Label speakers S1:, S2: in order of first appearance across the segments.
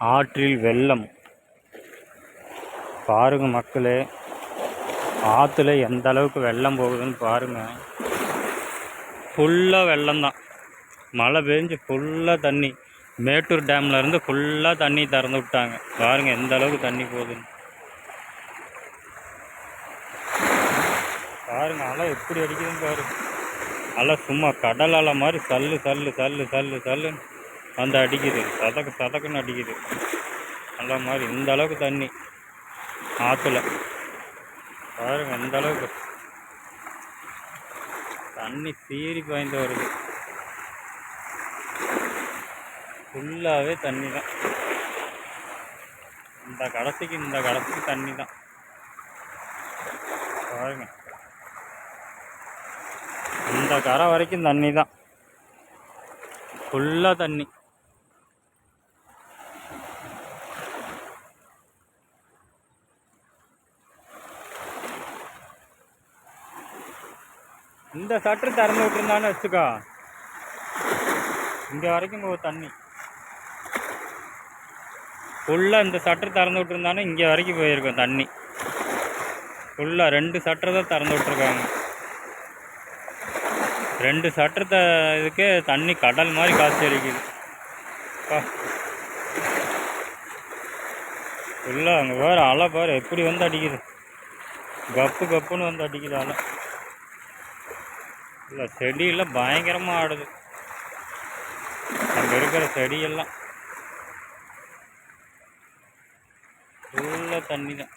S1: ஆற்றில் வெள்ளம். பாருங்க மக்களே ஆற்றுல எந்த அளவுக்கு வெள்ளம் போகுதுன்னு பாருங்க. ஃபுல்லாக வெள்ளம் தான் மழை பெஞ்சு ஃபுல்லாக தண்ணி. மேட்டூர் டேம்ல இருந்து ஃபுல்லாக தண்ணி திறந்து விட்டாங்க. பாருங்க எந்த அளவுக்கு தண்ணி போகுதுன்னு. பாருங்க அலை எப்படி அடிக்குதுன்னு பாருங்க. அலை சும்மா கடல் அலை மாதிரி சல்லு சல்லு சல்லு சல்லு சல்லுன்னு. வந்து அடிக்குது. சதக்கு சதக்குன்னு அடிக்குது. நல்ல மாதிரி இந்த அளவுக்கு தண்ணி. ஆற்றுல பாருங்க இந்த அளவுக்கு. தண்ணி சீறி பாய்ந்து வருது. ஃபுல்லாகவே தண்ணி தான் இந்த கடைசிக்கு இந்த கடைசிக்கு தண்ணி தான் பாருங்க. இந்த கரை வரைக்கும் தண்ணி தான் ஃபுல்லாக தண்ணி. இந்த சட்டர் திறந்து விட்டுருந்தான்னு வச்சுக்கோ. இங்கே வரைக்கும் போகும் தண்ணி. ஃபுல்லாக இந்த சட்டர் திறந்து விட்டுருந்தானே இங்கே வரைக்கும் போயிருக்கும் தண்ணி. ஃபுல்லாக ரெண்டு சட்டர் தான் திறந்து விட்ருக்காங்க ரெண்டு சட்டர் த இதுக்கு தண்ணி கடல் மாதிரி காய்ச்சி அடிக்குது. ஃபுல்லாக அங்கே வேறு அலை பாரு எப்படி வந்து அடிக்குது? கப்பு கப்புன்னு வந்து அடிக்குது அலை. இல்லை செடியெல்லாம் பயங்கரமாக ஆடுது. அங்கே இருக்கிற செடியெல்லாம். ஃபுல்லாக தண்ணி தான்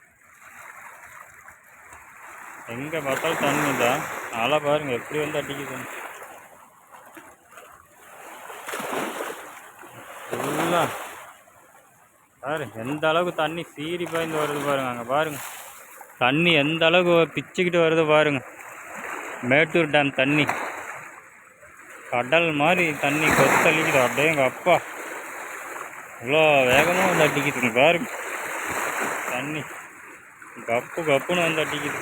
S1: எங்கே பார்த்தாலும் தண்ணி தான் அலை பாருங்கள் எப்படி வந்து அடிக்குது. ஃபுல்லாக பாரு எந்த அளவுக்கு தண்ணி சீறி பாய்ந்து வருது பாருங்கள் அங்கே பாருங்கள் தண்ணி எந்த அளவுக்கு பிச்சுக்கிட்டு வருது பாருங்கள் மேட்டூர் டேம் தண்ணி. கடல் மாதிரி தண்ணி கொத்தளிக்குது. அப்படியே எங்கள் அப்பா. இவ்வளோ வேகமாக வந்து அடிக்குதுங்க பாருங்க தண்ணி. கப்பு கப்புன்னு வந்து அடிக்குது.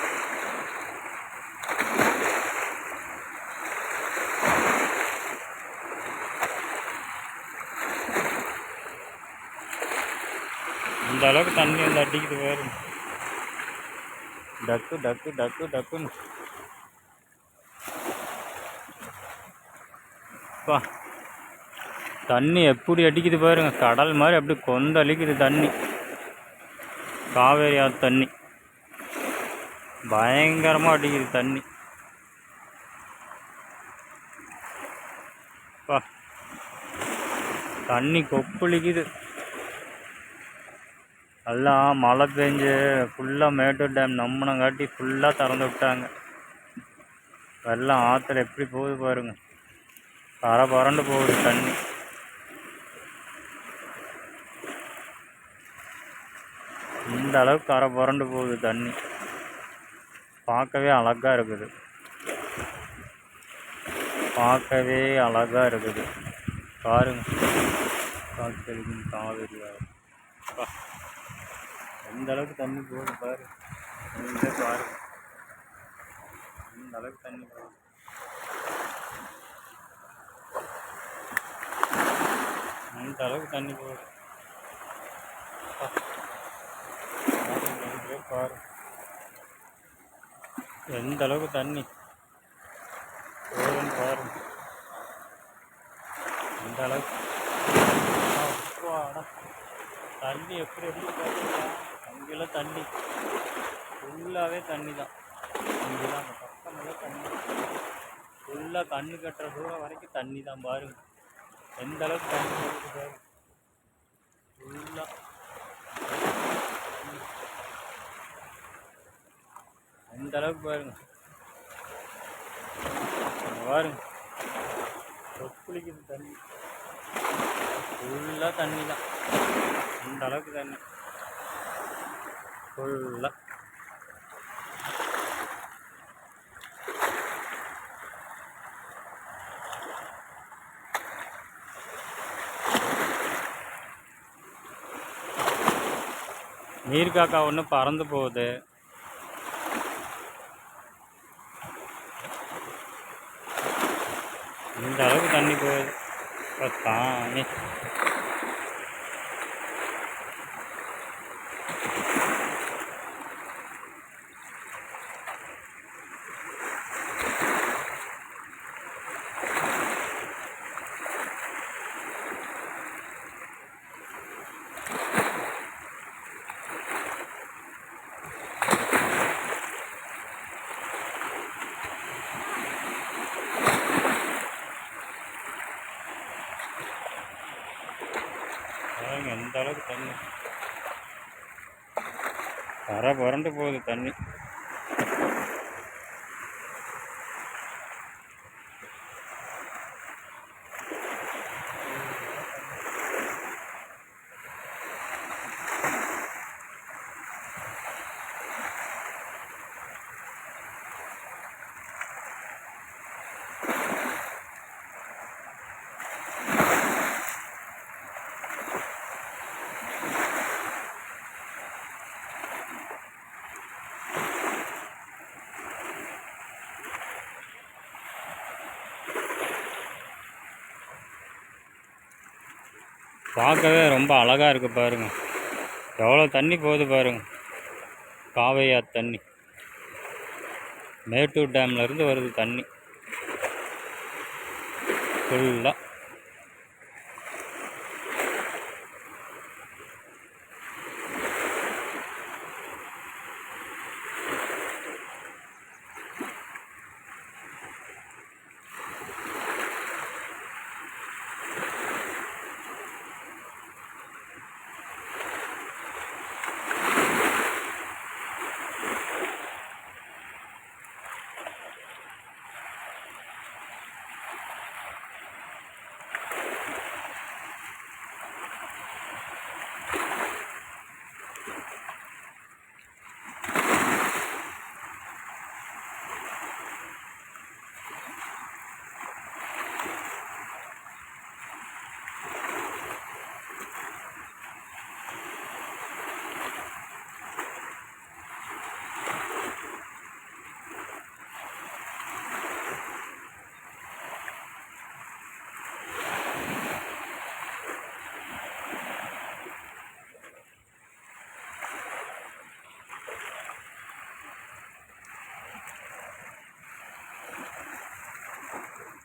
S1: இந்த அளவுக்கு தண்ணி வந்து அடிக்குது பாருங்க டக்கு டக்கு டக்கு டக்குன்னு. அப்பா. தண்ணி எப்படி அடிக்குது பாருங்க. கடல் மாதிரி அப்படி கொந்தளிக்குது தண்ணி. காவேரி ஆற்று தண்ணி. பயங்கரமாக அடிக்குது தண்ணி. அப்பா. தண்ணி கொப்பளிக்குது. எல்லாம் மழை பெஞ்சு ஃபுல்லாக மேட்டூர் டேம் நம்பினங்காட்டி ஃபுல்லாக திறந்து விட்டாங்க. வெள்ளம் ஆற்றுல எப்படி போகுது பாருங்க. பர பரண்டு போகுது தண்ணி. இந்த அளவுக்கு கரை புரண்டு போகுது தண்ணி. பார்க்கவே அழகாக இருக்குது. பார்க்கவே அழகாக இருக்குது. பாருங்க. காய்ச்சலிக்கும் காவேரி ஆறு. எந்த அளவுக்கு தண்ணி போகுது பாரு. பாருங்க. இந்த அளவுக்கு தண்ணி போகுது. அந்த அளவுக்கு தண்ணி போகுது. பாரு எந்த அளவுக்கு தண்ணி? போகுதுன்னு பாரு அந்த அளவுக்கு? தண்ணி எப்படி எப்படி பார்த்தீங்களா அங்கெல்லாம் தண்ணி. ஃபுல்லாகவே தண்ணி தான். அங்கெல்லாம் அந்த பக்கமெல்லாம் தண்ணி. ஃபுல்லாக கண்ணு கட்டுற தூரம் வரைக்கும் தண்ணி தான் பாருங்கள் எந்த அளவுக்கு தண்ணி போகுது ஃபுல்லாக எந்த அளவுக்கு பாருங்க. பாருங்க. தொப்புளிக்குது தண்ணி. ஃபுல்லாக தண்ணி தான் அந்த அளவுக்கு தண்ணி. ஃபுல்லாக நீர் காக்கா ஒன்று பறந்து போகுது. இந்த அளவுக்கு தண்ணி போகுது. அப்பா அந்த அளவுக்கு தண்ணி. கரை புரண்டு போகுது தண்ணி. பார்க்கவே ரொம்ப அழகாக இருக்குது பாருங்க. எவ்வளோ தண்ணி போகுது பாருங்க. காவையா தண்ணி. மேட்டூர் டேம்லேருந்து வருது தண்ணி. ஃபுல்லாக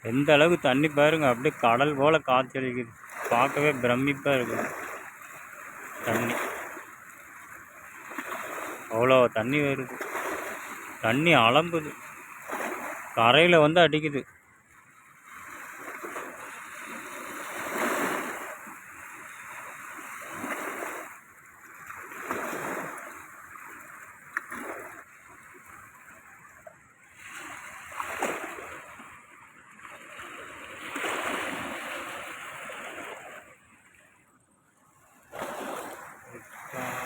S1: எந்த அளவுக்கு தண்ணி பாருங்க அப்படியே கடல் போல் காய்ச்சலிக்குது பார்க்கவே பிரமிப்பாக இருக்குது தண்ணி. அவ்வளோ தண்ணி வருது. தண்ணி அலம்புது. கரையில் வந்து அடிக்குது. Bye.